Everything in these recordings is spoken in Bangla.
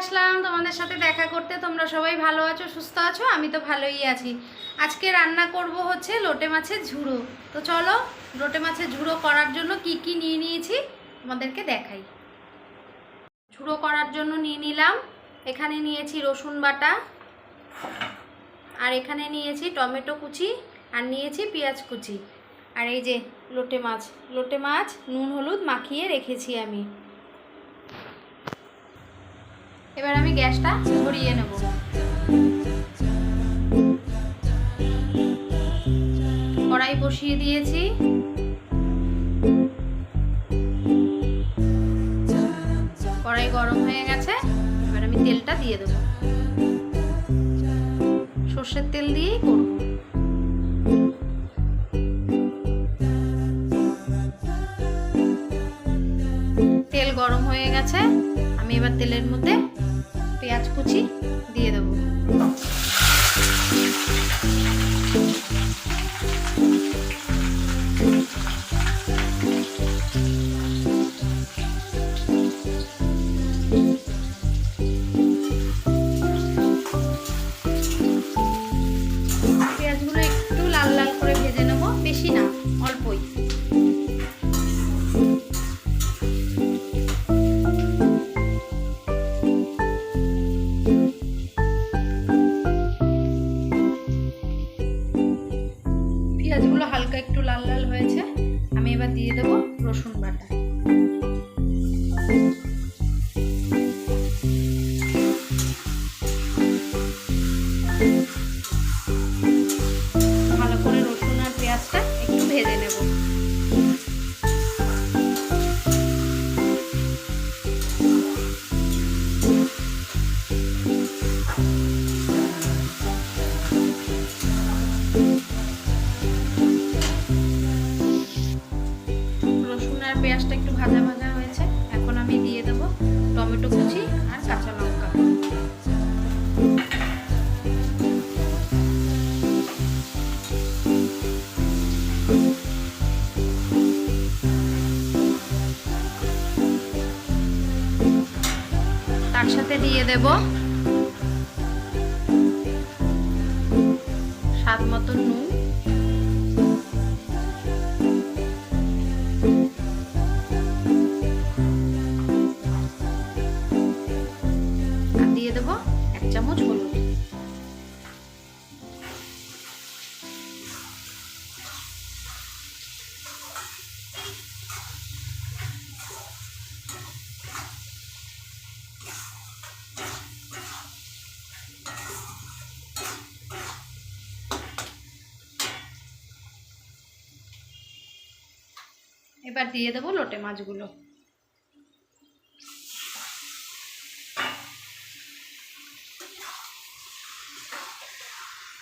আসলাম তোমাদের সাথে দেখা করতে। তোমরা সবাই ভালো আছো, সুস্থ আছো? আমি তো ভালোই আছি। আজকে রান্না করব হচ্ছে লোটে মাছের ঝুড়ো। তো চলো, লোটে মাছের ঝুড়ো করার জন্য কি কি নিয়ে নিয়েছি তোমাদেরকে দেখাই। ঝুড়ো করার জন্য নিয়ে নিলাম। এখানে নিয়েছি রসুন বাটা আর এখানে নিয়েছি টমেটো কুচি আর নিয়েছি পেঁয়াজ কুচি। আর এই যে লোটে মাছ লোটে মাছ নুন হলুদ মাখিয়ে রেখেছি আমি। এবার আমি গ্যাসটা ধরিয়ে নেব। কড়াই বসিয়ে দিয়েছি। কড়াই গরম হয়ে গেছে, এবার আমি তেলটা দিয়ে দেবো। সর্ষের তেল দিয়েই করব। তেল গরম হয়ে গেছে। আমি এবার তেলের মধ্যে পেঁয়াজ কুচি দিয়ে দেবো। পেঁয়াজগুলো হালকা একটু লাল লাল হয়েছে আমি এবার দিয়ে দেবো রসুন বাটা। পেঁয়াজটা একটু ভাজা ভাজা হয়েছে, এখন আমি দিয়ে দেবো টমেটো কুচি আর কাঁচা লঙ্কা। তার সাথে দিয়ে দেব স্বাদ মতো নুন। চামচ হলুদ। এবার দিয়ে দেবো লোটে মাছগুলো।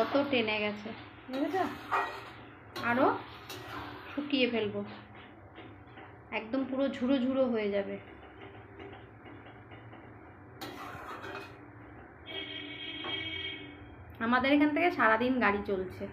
কত টেনে গেছে। বুঝেছ আরও শুকিয়ে ফেলব। একদম পুরো ঝুড়ো ঝুড়ো হয়ে যাবে। আমাদের এখান থেকে সারাদিন গাড়ি চলছে।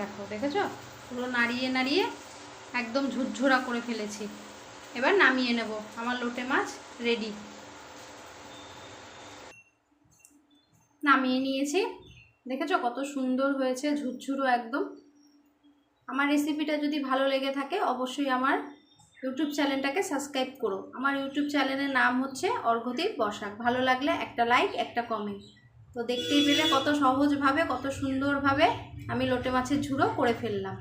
দেখো, দেখেছ? পুরো নাড়িয়ে নাড়িয়ে একদম ঝুরঝুরা করে ফেলেছি। এবার নামিয়ে নেব। আমার লোটে মাছ রেডি নামিয়ে নিয়েছি। দেখেছ কত সুন্দর হয়েছে, ঝুরঝুরো একদম। আমার রেসিপিটা যদি ভালো লেগে থাকে, অবশ্যই আমার ইউটিউব চ্যানেলটাকে সাবস্ক্রাইব করো। আমার ইউটিউব চ্যানেলের নাম হচ্ছে অর্ঘদীপ বসাক। ভালো লাগলে একটা লাইক একটা কমেন্ট তো দেখতেই পেলে কত সহজভাবে, কত সুন্দরভাবে আমি লোটে মাছের ঝুড়ো করে ফেললাম।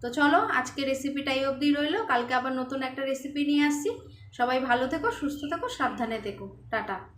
তো চলো, আজকে রেসিপিটা এই অবধি রইল। কালকে আবার নতুন একটা রেসিপি নিয়ে আসছি। সবাই ভালো থেকো, সুস্থ থেকো, সাবধানে থেকো। টাটা।